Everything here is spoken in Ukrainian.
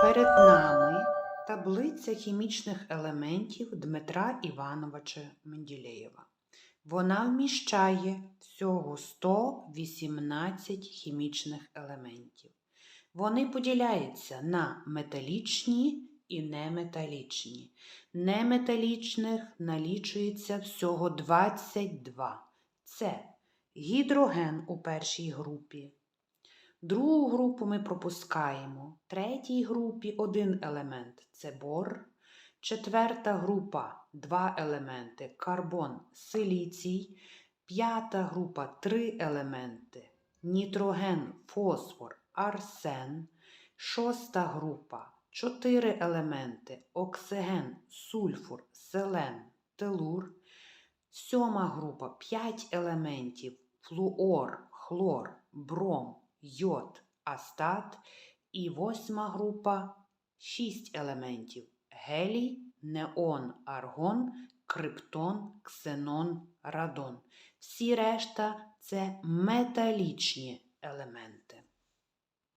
Перед нами таблиця хімічних елементів Дмитра Івановича Менделєєва. Вона вміщає всього 118 хімічних елементів. Вони поділяються на металічні і неметалічні. Неметалічних налічується всього 22. Це гідроген у першій групі. Другу групу ми пропускаємо. Третій групі один елемент це бор. Четверта група два елементи карбон, силіцій. П'ята група три елементи нітроген, фосфор, арсен. Шоста група чотири елементи оксиген, сульфур, селен, телур. Сьома група 5 елементів флуор, хлор, бром, йод, астат. І восьма група 6 елементів гелій, неон, аргон, криптон, ксенон, радон. Всі решта це металічні елементи.